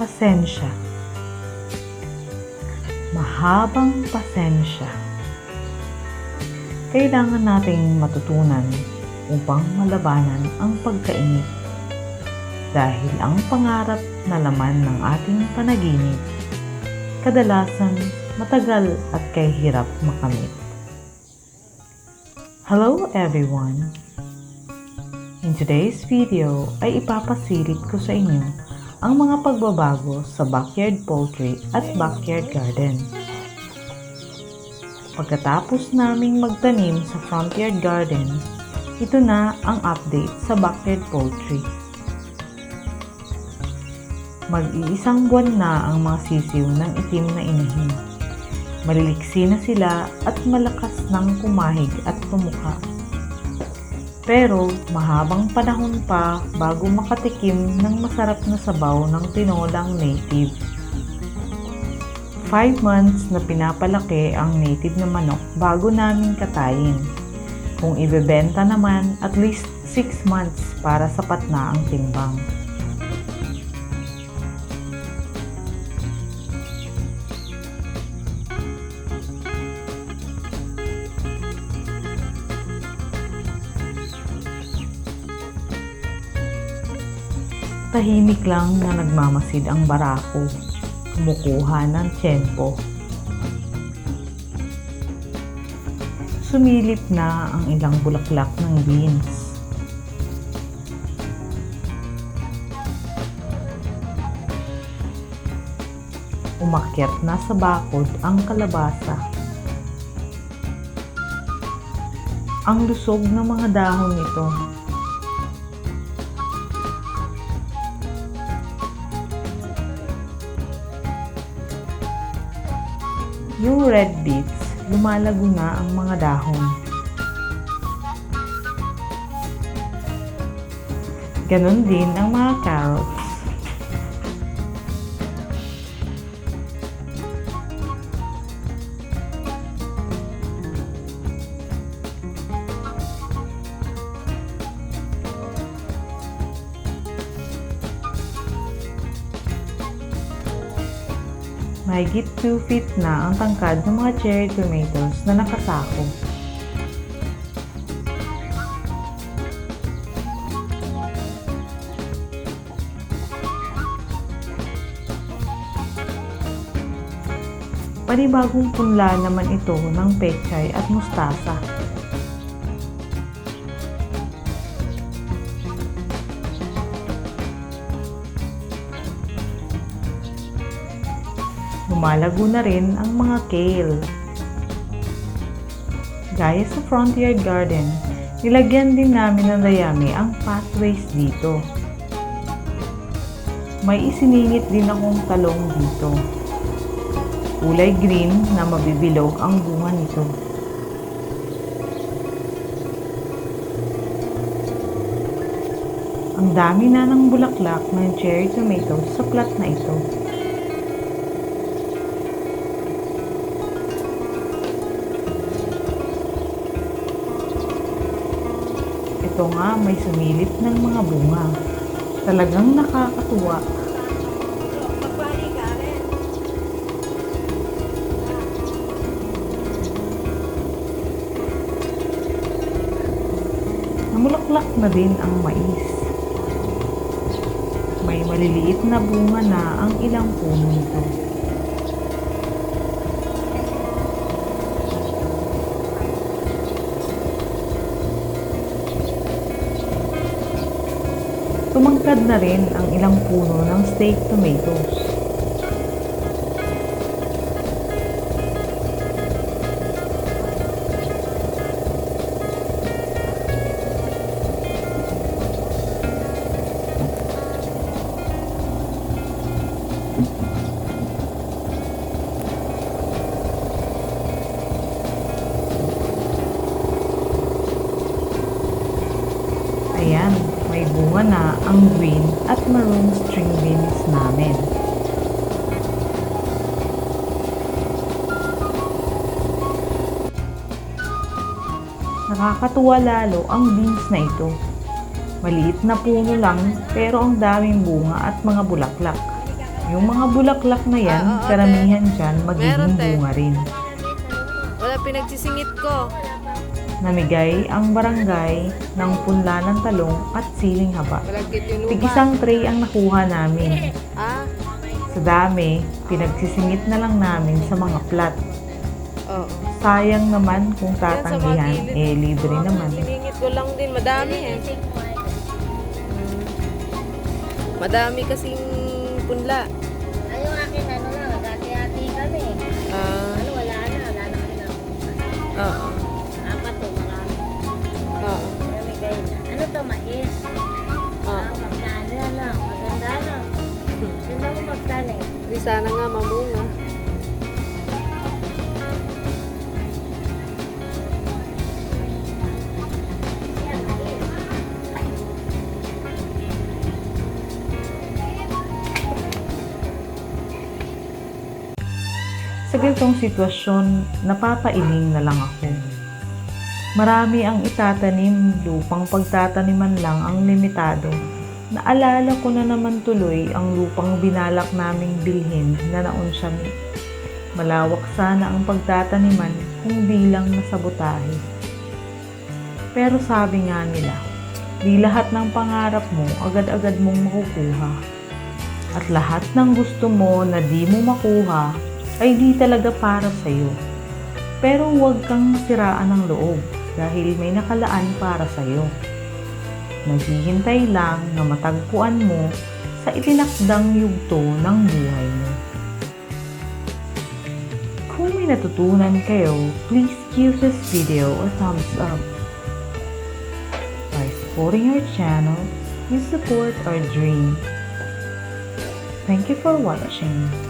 Pasensya. Mahabang pasensya. Kailangan nating matutunan upang malabanan ang pagkainip. Dahil ang pangarap na laman ng ating panaginip, kadalasan matagal at kahirap makamit. Hello everyone! In today's video ay ipapasilip ko sa inyo ang mga pagbabago sa backyard poultry at backyard garden. Pagkatapos naming magtanim sa front yard garden, ito na ang update sa backyard poultry. Mag-iisang buwan na ang mga sisiw ng itim na inahin. Maliliksi na sila at malakas ng kumahig at tumuka. Pero mahabang panahon pa bago makatikim ng masarap na sabaw ng tinolang native. 5 months na pinapalaki ang native na manok bago namin katayin. Kung ibebenta naman, at least 6 months para sapat na ang timbang. Tahimik lang na nagmamasid ang barako, kumukuha ng tiyempo. Sumilip na ang ilang bulaklak ng beans. Umakyat na sa bakod ang kalabasa. Ang lusog ng mga dahon nito Yung red beets, lumalago na ang mga dahon. Ganon din ang mga carrots. Mahigit 2 feet na ang tangkad ng mga cherry tomatoes na nakasako. Panibagong punla naman ito ng pechay at mustasa. Lumalago na rin ang mga kale. Gaya sa front yard garden, nilagyan din namin ng dayami ang pathways dito. May isiningit din akong talong dito. Kulay green na mabibilog ang bunga nito. Ang dami na ng bulaklak ng cherry tomatoes sa plat na ito. Ito nga may sumilip ng mga bunga. Talagang nakakatuwa. Namulaklak na din ang mais. May maliliit na bunga na ang ilang puno nito. Tumangkad na rin ang ilang puno ng steak tomatoes. Ayan, may bunga na ang green at maroon string beans namin. Nakakatuwa lalo ang beans na ito. Maliit na puno lang pero ang daming bunga at mga bulaklak. Yung mga bulaklak na yan, Ah, oo, karamihan dyan magiging bunga rin. Wala pinagsisingit ko. Namigay ang barangay ng punla ng talong at siling haba. Malagkit yung lupa. Tig isang tray ang nakuha namin. Sa dami, pinagsisingit na lang namin sa mga plat. Sayang naman kung tatanggihan, eh libre naman. Siningit ko lang din. Madami eh. Madami kasing punla. Sa ganitong sitwasyon, napapailing na lang ako. Marami ang itatanim, lupang pagtataniman lang ang limitado. Naalala ko na naman tuloy ang lupang binalak naming bilhin na naunsyami. Malawak sana ang pagtataniman kung bilang na sabotahe. Pero sabi nga nila, di lahat ng pangarap mo agad-agad mong makukuha. At lahat ng gusto mo na di mo makuha ay di talaga para sa'yo. Pero huwag kang masiraan ng loob dahil may nakalaan para sa'yo. Naghihintay lang na matagpuan mo sa itinakdang yugto ng buhay mo. Kung may natutunan kayo, please give this video a thumbs up. By supporting our channel, you support our dream. Thank you for watching.